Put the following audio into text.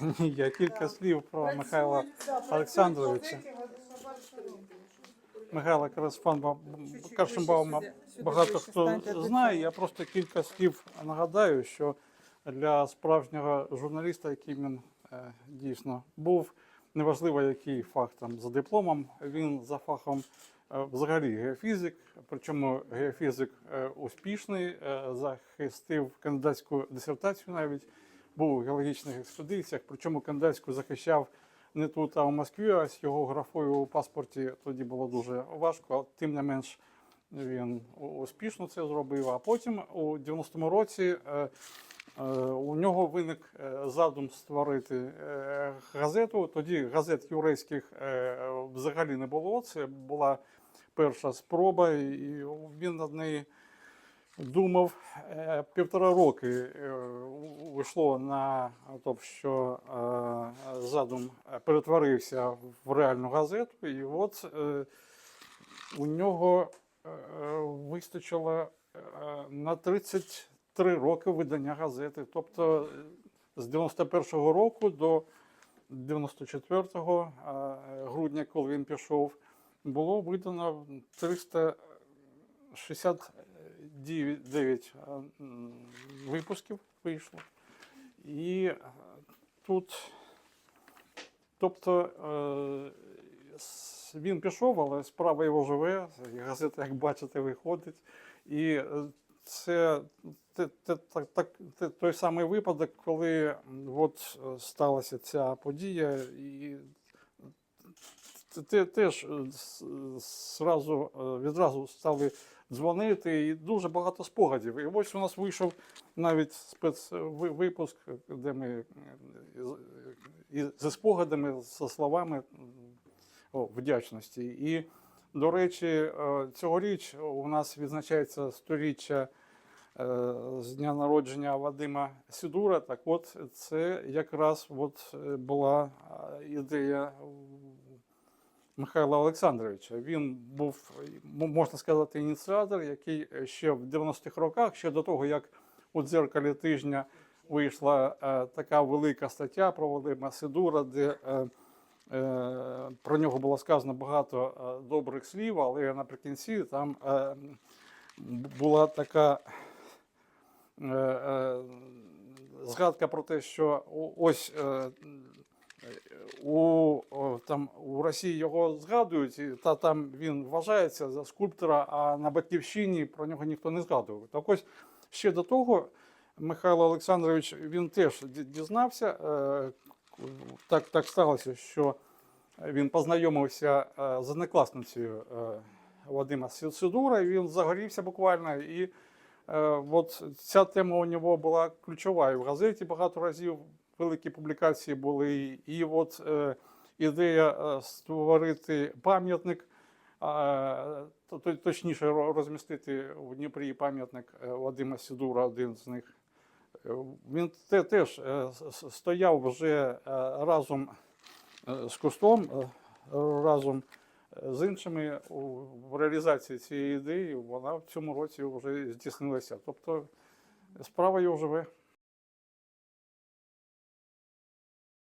Ні, я кілька слів про Михайла Олександровича. Михайла Карашпан Каршенбаума багато хто знає. Я просто кілька слів нагадаю, що для справжнього журналіста, яким він е, дійсно був, неважливо, який фах там за дипломом, він за фахом е, взагалі геофізик, причому геофізик е, успішний, захистив кандидатську дисертацію навіть, був у геологічних експедиціях, причому кандидатську захищав не тут, а в Москві, а з його графою у паспорті тоді було дуже важко, тим не менш він успішно це зробив. А потім у 90-му році е, е, у нього виник е, задум створити газету. Тоді газет єврейських е, взагалі не було. Це була перша спроба, і він над нею думав е, півтора роки е, вийшло на те, що е, задум перетворився в реальну газету, і от у нього вистачило на 33 роки видання газети. Тобто з 91-го року до 94-го грудня, коли він пішов, було видано 360 9 випусків вийшло. І тут, тобто э, він пішов, але справа його живе, і газета, як бачите, виходить. І э, це те, те, так, те, той самий випадок, коли от е, сталася ця подія, і теж е, с- зразу, е, відразу стали дзвонити, і дуже багато спогадів. І ось у нас вийшов навіть спецвипуск, де ми е, з- і зі спогадами, зі словами о, вдячності. І, до речі, цьогоріч у нас відзначається сторіччя з дня народження Вадима Сідура. Так от це якраз от була ідея Михайла Олександровича. Він був, можна сказати, ініціатор, який ще в 90-х роках, ще до того, як у дзеркалі тижня вийшла е, така велика стаття про Вадима Сидура, де е, е, про нього було сказано багато е, добрих слів, але наприкінці там е, була така е, е, згадка про те, що ось е, у, там, у Росії його згадують, та там він вважається за скульптора, а на батьківщині про нього ніхто не згадував. Так ось ще до того Михайло Олександрович він теж дізнався. е, Так, так сталося, що він познайомився е, з однокласницею е, Вадима Си- Сидура, і він загорівся буквально. І от ця тема у нього була ключова. І в газеті багато разів великі публікації були. І от е, ідея е, створити пам'ятник, то- точніше розмістити в Дніпрі пам'ятник е, Вадима Сидура, один з них. Е, Він те- теж е, стояв вже е, разом е, з кустом, е, разом е, з іншими в реалізації цієї ідеї. Вона в цьому році вже здійснилася. Тобто справа його живе.